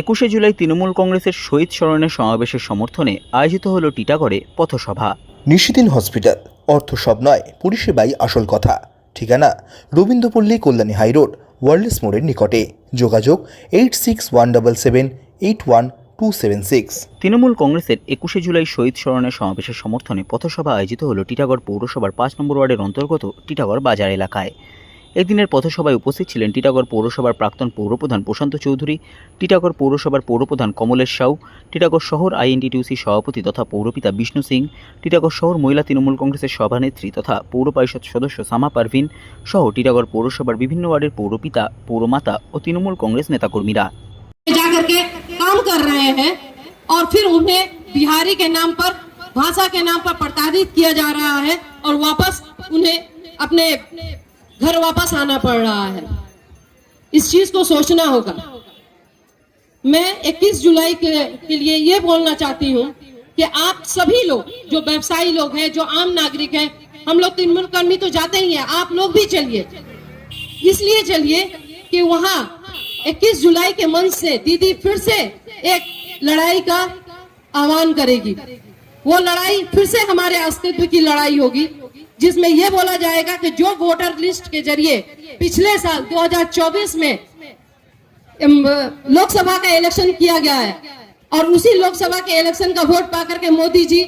একুশে জুলাই তৃণমূল কংগ্রেসের শহীদ স্মরণের সমাবেশের সমর্থনে আয়োজিত হল টিটাগড়ে পথসভা। নিশিদিন হসপিটাল অর্থ সব নয় পরিষেবাই আসল কথা। ঠিকানা রবীন্দ্রপল্লী কল্যাণী হাইরোড ওয়ার্ল্ডস মোড়ের নিকটে। যোগাযোগ eight six one double seven eight one two seven six. Trinamool কংগ্রেসের একুশে জুলাই শহীদ স্মরণের সমাবেশের সমর্থনে পথসভা আয়োজিত হল টিটাগড় পৌরসভার পাঁচ নম্বর ওয়ার্ডের অন্তর্গত টিটাগড় বাজার এলাকায়। এদিনের পথসভায় উপস্থিত ছিলেন টিটাগড় পৌরসভার প্রাক্তন পৌরপ্রধান প্রশান্ত চৌধুরী, টিটাগড় পৌরসভার পৌরপ্রধান কমলেশ সাউ, টিটাগড় শহর আইএনডিটিউসি সভাপতি তথা পৌরপিতা বিষ্ণু সিং, টিটাগড় শহর মহিলা তৃণমূল কংগ্রেসের সভানেত্রী তথা পৌর পরিষদ সদস্য সামা পারভিন সহ টিটাগড় পৌরসভার বিভিন্ন ওয়ার্ডের পৌরপিতা, পৌরমাতা ও তৃণমূল কংগ্রেস নেতাকর্মীরা। और फिर उन्हें बिहारी के नाम पर, भाषा के नाम पर प्रताड़ित किया जा रहा है और वापस उन्हें अपने घर वापस आना पड़ रहा है। इस चीज़ को सोचना होगा। मैं 21 जुलाई के, के लिए ये बोलना चाहती हूँ कि आप सभी लोग जो व्यवसायी लोग हैं जो आम नागरिक हैं हम लोग तृणमूल कर्मी तो जाते ही हैं आप लोग भी चलिए। इसलिए चलिए कि वहाँ 21 जुलाई के मंच से दीदी फिर से एक लड़ाई का आह्वान करेगी। वो लड़ाई फिर से हमारे अस्तित्व की लड़ाई होगी। जिसमें यह बोला जाएगा कि जो वोटर लिस्ट के ज़रिए पिछले साल 2024 में लोकसभा का इलेक्शन किया गया है और उसी लोकसभा के इलेक्शन का वोट पाकर के मोदी जी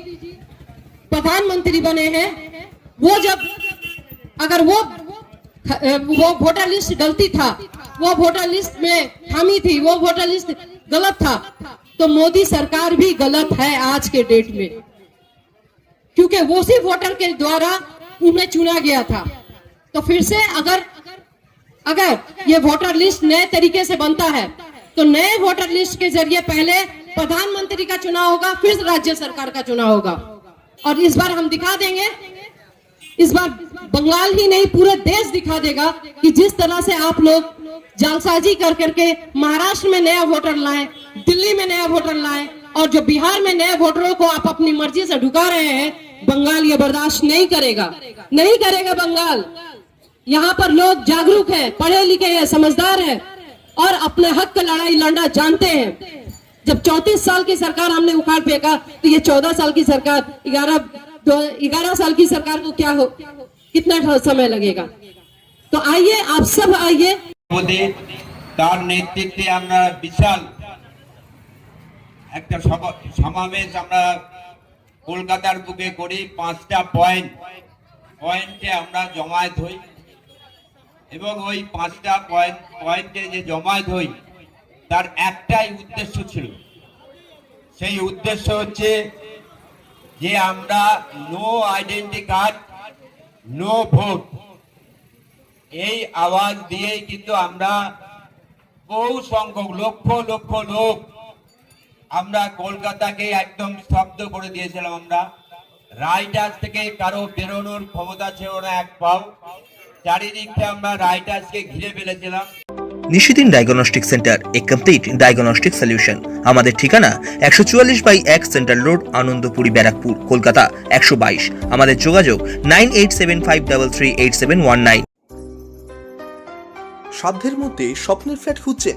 प्रधानमंत्री बने हैं। वो जब, अगर वो वो वोटर लिस्ट गलती था, वो वोटर लिस्ट में खामी थी, वो वोटर लिस्ट गलत था तो मोदी सरकार भी गलत है आज के डेट में। क्योंकि वो उसी वोटर के द्वारा उन्हें चुना गया था। तो फिर से अगर अगर ये वोटर लिस्ट नए तरीके से बनता है तो नए वोटर लिस्ट के ज़रिए पहले प्रधानमंत्री का चुनाव होगा, फिर राज्य सरकार का चुनाव होगा। और इस बार हम दिखा देंगे, इस बार बंगाल ही नहीं, पूरे देश दिखा देगा कि जिस तरह से आप लोग जालसाजी कर करके महाराष्ट्र में नया वोटर लाए, दिल्ली में नया वोटर लाए, और जो बिहार में नए वोटरों को आप अपनी मर्ज़ी से ढुका रहे हैं बंगाल ये बर्दाश्त नहीं करेगा नहीं करेगा बंगाल यहाँ पर लोग जागरूक हैं पढ़े लिखे हैं समझदार हैं और अपने हक का लड़ाई लड़ना जानते हैं जब चौतीस साल की सरकार हमने उखाड़ फेंका तो ये चौदह साल की सरकार ग्यारह ग्यारह साल की सरकार को क्या हो कितना समय लगेगा तो आइए आप सब आइए মোদী তার নেতৃত্বে আমরা বিশাল একটা সভা- সমাবেশ আমরা কলকাতার বুকে করি পাঁচটা পয়েন্ট পয়েন্টে আমরা জমায়েত হই। এবং ওই পাঁচটা পয়েন্ট পয়েন্টে যে জমায়েত হই, তার একটাই উদ্দেশ্য ছিল। সেই উদ্দেশ্য হচ্ছে যে আমরা no identity card no vote এই আওয়াজ দিয়েই কিন্তু আমরা বহু সংখ্যক, লক্ষ লক্ষ লোক আমরা কলকাতাকে একদম স্তব্ধ করে দিয়েছিলাম আমরা। রাইটার্স থেকে কারও বেরোনোর ক্ষমতা ছিল না এক পাও। চারিদিকটা আমরা রাইটার্সকে ঘিরে ফেলেছিলাম। Nishidin diagnostic centre a complete diagnostic solution আমাদের ঠিকানা একশো চুয়াল্লিশ বাই এক সেন্ট্রাল রোড আনন্দপুরি ব্যারাকপুর কলকাতা একশো বাইশ। আমাদের যোগাযোগ nine eight seven five double three eight seven one nine. সাধ্যের মধ্যে স্বপ্নের ফ্ল্যাট খুঁজছেন